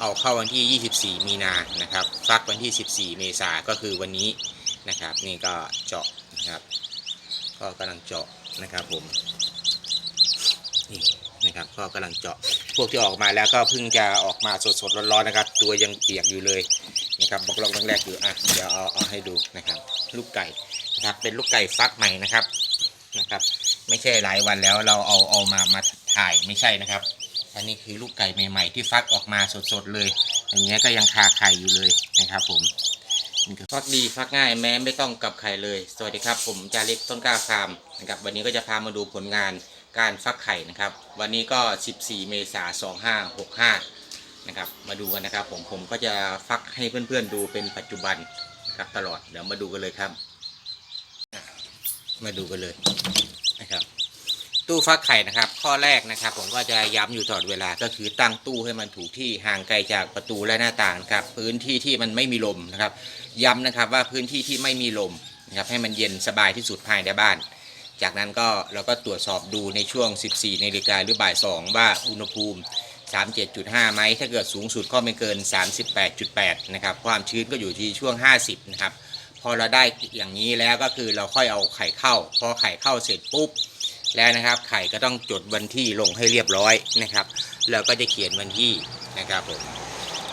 เอาเข้าวันที่ 24 มีนานะครับฟักวันที่ 14 เมษาก็คือวันนี้นะครับ นี่ก็เจาะนะครับ ก็กำลังเจาะนะครับผมนี่นะครับก็กำลังเจาะพวกที่ออกมาแล้วก็เพิ่งจะออกมาสดๆร้อนๆนะครับ ตัวยังเปียกอยู่เลยนะครับบอกลองแรกๆอยู่อะเดี๋ยวเอาเอาให้ดูนะครับ ลูกไก่นะครับเป็นลูกไก่ฟักใหม่นะครับนะครับ ไม่ใช่หลายวันแล้วเราเอาเอามามาถ่ายไม่ใช่นะครับ อันนี้คือลูกไก่ใหม่ ๆ ที่ฟักออกมาสดๆเลย อย่างเงี้ยก็ยังคาไข่อยู่เลยนะครับผมฟักดีฟักง่ายแม้ไม่ต้องกับไข่เลย สวัสดีครับ ผมจาเล็กต้นกล้าฟาร์มนะครับวันนี้ก็จะพามาดูผลงานการฟักไข่นะครับ วันนี้ก็ 14 เมษายน 2565 นะครับ มาดูกันนะครับ ผมผมก็จะฟักให้เพื่อนๆดูเป็นปัจจุบันนะครับ ตลอดเดี๋ยวมาดูกันเลยครับ มาดูกันเลย ตู้ฟักไข่นะครับ ข้อแรกนะครับ ผมก็จะย้ำอยู่ตลอดเวลาก็คือตั้งตู้ให้มันถูกที่ห่างไกลจากประตูและหน้าต่างครับ พื้นที่ที่มันไม่มีลมนะครับ ย้ำนะครับว่าพื้นที่ที่ไม่มีลมนะครับให้มันเย็นสบายที่สุดภายในบ้าน จากนั้นก็เราก็ตรวจสอบดูในช่วง 14นาฬิกาหรือบ่าย 2 ว่าอุณหภูมิ 37.5 ไหมถ้าเกิดสูงสุดก็ไม่เกิน 38.8 นะครับ ความชื้นก็อยู่ที่ช่วง 50 นะครับ พอเราได้อย่างนี้แล้วก็คือเราค่อยเอาไข่เข้า พอไข่เข้าเสร็จปุ๊บ แล้วนะครับ ไข่ก็ต้องจดวันที่ลงให้เรียบร้อยนะครับ แล้วก็จะเขียนวันที่นะครับผม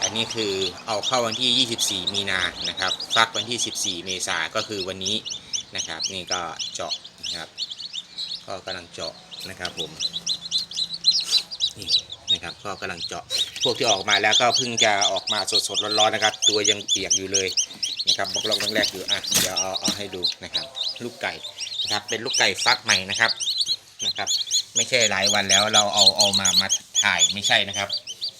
อันนี้คือเอาเข้าวันที่ 24 มีนานะครับ ฟักวันที่ 14 เมษาก็คือวันนี้นะครับ นี่ก็เจาะนะครับ ก็กำลังเจาะนะครับผมนี่นะครับ ก็กำลังเจาะพวกที่ออกมาแล้วก็เพิ่งจะออกมาสดๆร้อนๆนะครับ ตัวยังเปียกอยู่เลยนะครับบอกลองแรกๆอยู่อะเดี๋ยวเอาเอาให้ดูนะครับ ลูกไก่นะครับเป็นลูกไก่ฟักใหม่นะครับ นะครับ ไม่ใช่หลายวันแล้วเราเอาเอามามาถ่ายไม่ใช่นะครับ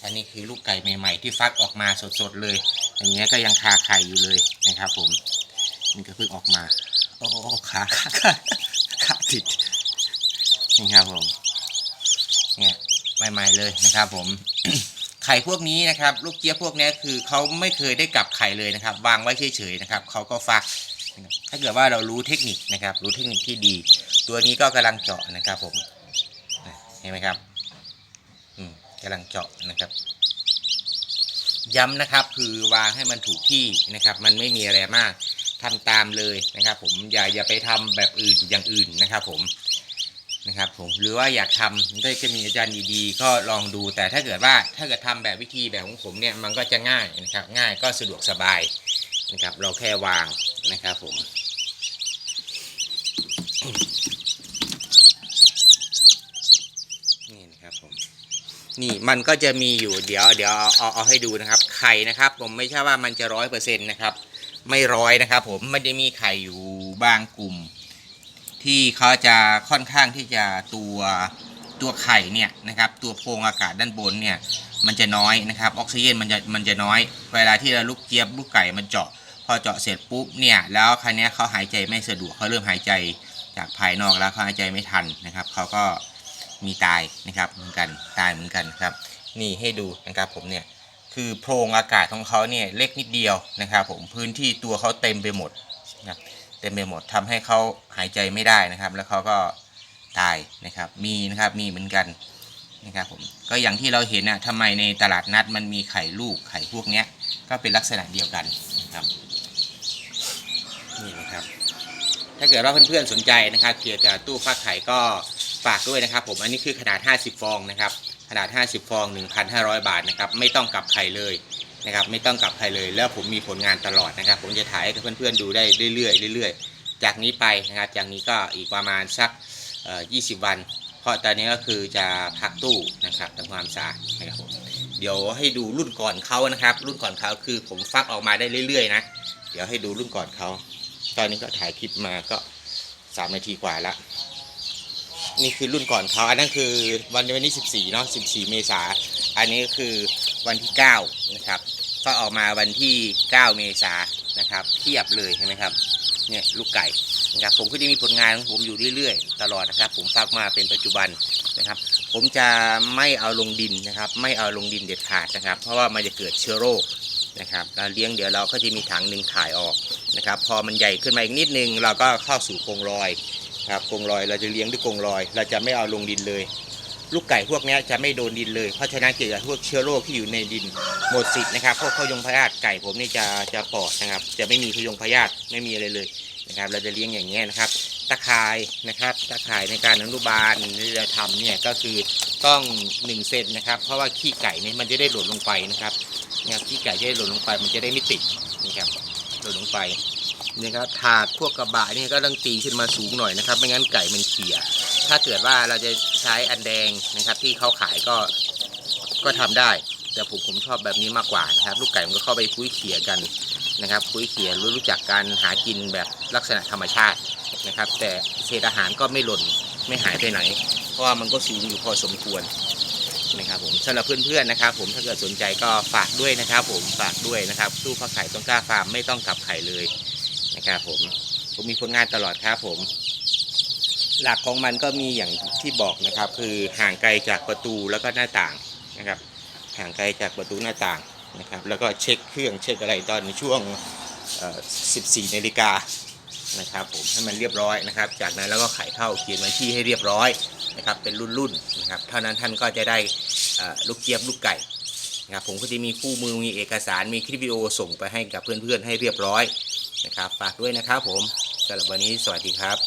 อันนี้คือลูกไก่ใหม่ ๆ ที่ฟักออกมาสดๆเลย อย่างเงี้ยก็ยังคาไข่อยู่เลยนะครับ ผมนี่ก็เพิ่งออกมาโอ้ขาขาขาขาติดนี่ครับผมเนี่ยใหม่ๆเลยนะครับผมไข่พวกนี้นะครับ ลูกเจี๊ยบพวกนี้คือเขาไม่เคยได้กลับไข่เลยนะครับ วางไว้เฉยๆนะครับเขาก็ฟัก ถ้าเกิดว่าเรารู้เทคนิคนะครับ รู้เทคนิคที่ดี ตัวนี้ก็กำลังเจาะนะครับผมเห็นไหมครับอืมกำลังเจาะนะครับ ย้ำนะครับคือวางให้มันถูกที่นะครับ มันไม่มีอะไรมากทำตามเลยนะครับ ผมอย่าอย่าไปทำแบบอื่นอย่างอื่นนะครับ ผมนะครับผมหรือว่าอยากทำได้จะมีอาจารย์ดีๆ ก็ลองดูแต่ถ้าเกิดว่าถ้าเกิดทำแบบวิธีแบบของผมเนี่ยมันก็จะง่ายนะครับ ง่ายก็สะดวกสบายนะครับ เราแค่วางนะครับผม นี่นะครับผม นี่มันก็จะมีอยู่เดี๋ยวเดี๋ยวเอาเอาเอาให้ดูนะครับ ไข่นะครับ ผมไม่ใช่ว่ามันจะร้อยเปอร์เซ็นต์นะครับ ไม่ร้อยนะครับ ผมมันจะมีไข่อยู่บางกลุ่ม ที่เขาจะค่อนข้างที่จะตัวตัวไข่เนี่ยนะครับ ตัวโพรงอากาศด้านบนเนี่ยมันจะน้อยนะครับ ออกซิเจนมันจะมันจะน้อย เวลาที่เราลูกเจี๊ยบลูกไก่มันเจาะ พอเจาะเสร็จปุ๊บเนี่ยแล้วครั้นี้เขาหายใจไม่สะดวกเขาเริ่มหายใจ จากภายนอกแล้วเขาหายใจไม่ทันนะครับเขาก็มีตายนะครับเหมือนกันตายเหมือนกันครับ นี่ให้ดูนะครับผมเนี่ยคือโพรงอากาศของเขาเนี่ยเล็กนิดเดียวนะครับ ผมพื้นที่ตัวเขาเต็มไปหมดนะครับเต็มไปหมดทำให้เขาหายใจไม่ได้นะครับ แล้วเขาก็ตายนะครับมีนะครับมีเหมือนกันนะครับผมก็อย่างที่เราเห็นนะทำไมในตลาดนัดมันมีไข่ลูกไข่พวกเนี้ยก็เป็นลักษณะเดียวกันนะครับ นี่นะครับ ถ้าเกิดว่าเพื่อนๆสนใจนะครับเกี่ยวกับตู้ฟักไข่ก็ฝากด้วยนะครับ ผมอันนี้คือขนาด 50 ฟองนะครับ ขนาด 50 ฟอง 1,500 บาทนะครับไม่ต้องกลับไข่เลยนะครับไม่ต้องกลับไข่เลย แล้วผมมีผลงานตลอดนะครับ ผมจะถ่ายให้เพื่อนๆดูได้เรื่อยๆเรื่อยๆ จากนี้ไปนะครับจากนี้ก็อีกประมาณสัก20 วัน เพราะตอนนี้ก็คือจะพักตู้นะครับทำความสะอาดนะครับผมเดี๋ยวให้ดูรุ่นก่อนเขานะครับ รุ่นก่อนเขาคือผมฟักออกมาได้เรื่อยๆนะเดี๋ยวให้ดูรุ่นก่อนเขา ตอนนี้ก็ถ่ายคลิปมาก็สามนาทีกว่าละนี่คือรุ่นก่อนเขาอันนั้นคือวันวันที่14เนาะ14เมษาอันนี้คือวันที่9นะครับ ก็ออกมาวันที่9เมษานะครับเทียบเลยใช่ไหมครับเนี่ยลูกไก่นะครับผมก็จะมีผลงานของผมอยู่เรื่อยๆ ตลอดนะครับ ผมฟักมาเป็นปัจจุบันนะครับ ผมจะไม่เอาลงดินนะครับ ไม่เอาลงดินเด็ดขาดนะครับ เพราะว่ามันจะเกิดเชื้อโรค นะครับการเลี้ยงเดี๋ยวเราก็จะมีถังหนึ่งถ่ายออกนะครับ พอมันใหญ่ขึ้นมาอีกนิดนึง เราก็เข้าสู่กรงลอยครับกรงลอยเราจะเลี้ยงด้วยกรงลอย เราจะไม่เอาลงดินเลย ลูกไก่พวกนี้จะไม่โดนดินเลยเพราะฉะนั้นเกี่ยวกับพวกเชื้อโรคที่อยู่ในดินหมดสิทธิ์นะครับพวกพยงพยาธิไก่ผมนี่จะจะปลอดนะครับ จะไม่มีพยงพยาธิไม่มีอะไรเลยนะครับเราจะเลี้ยงอย่างเงี้ยนะครับ ตะข่ายนะครับ ตะข่ายในการอนุบาลที่เราทำเนี่ยก็คือต้อง1เซนนะครับ เพราะว่าขี้ไก่เนี่ยมันจะได้หล่นลงไปนะครับ นะครับขี้ไก่จะได้หล่นลงไปมันจะได้ไม่ติดนะครับหล่นลงไปนี่ครับถาดพวกกระบะนี่ก็ต้องตีขึ้นมาสูงหน่อยนะครับ ไม่งั้นไก่มันเขี่ยถ้าเกิดว่าเราจะใช้อันแดงนะครับ ที่เขาขายก็ก็ทำได้ แต่ผมผมชอบแบบนี้มากกว่านะครับ ลูกไก่มันก็เข้าไปคุยเขี่ยกันนะครับคุยเขี่ยรู้รู้จักการหากินแบบลักษณะธรรมชาตินะครับ แต่เศษอาหารก็ไม่หล่นไม่หายไปไหน เพราะว่ามันก็สูงอยู่พอสมควร นะครับผมสำหรับเพื่อนๆนะครับ ผมถ้าเกิดสนใจก็ฝากด้วยนะครับ ผมฝากด้วยนะครับตู้ฟักไข่ต้องกล้าฟาร์มไม่ต้องกลับไข่เลยนะครับผมผมมีผลงานตลอดครับผม หลักของมันก็มีอย่างที่บอกนะครับ คือห่างไกลจากประตูแล้วก็หน้าต่างนะครับ ห่างไกลจากประตูหน้าต่างนะครับ แล้วก็เช็คเครื่องเช็คอะไรตอนช่วง 14นาฬิกา นะครับผมให้มันเรียบร้อยนะครับ จากนั้นแล้วก็ไขเข้าเขียนวันที่ให้เรียบร้อยนะครับเป็นรุ่นๆนะครับเท่านั้นท่านก็จะได้ลูกเจี๊ยบลูกไก่นะครับผมก็จะมีคู่มือมีเอกสารมีคลิปวิดีโอส่งไปให้กับเพื่อนๆให้เรียบร้อยนะครับฝากด้วยนะครับผมสำหรับวันนี้สวัสดีครับ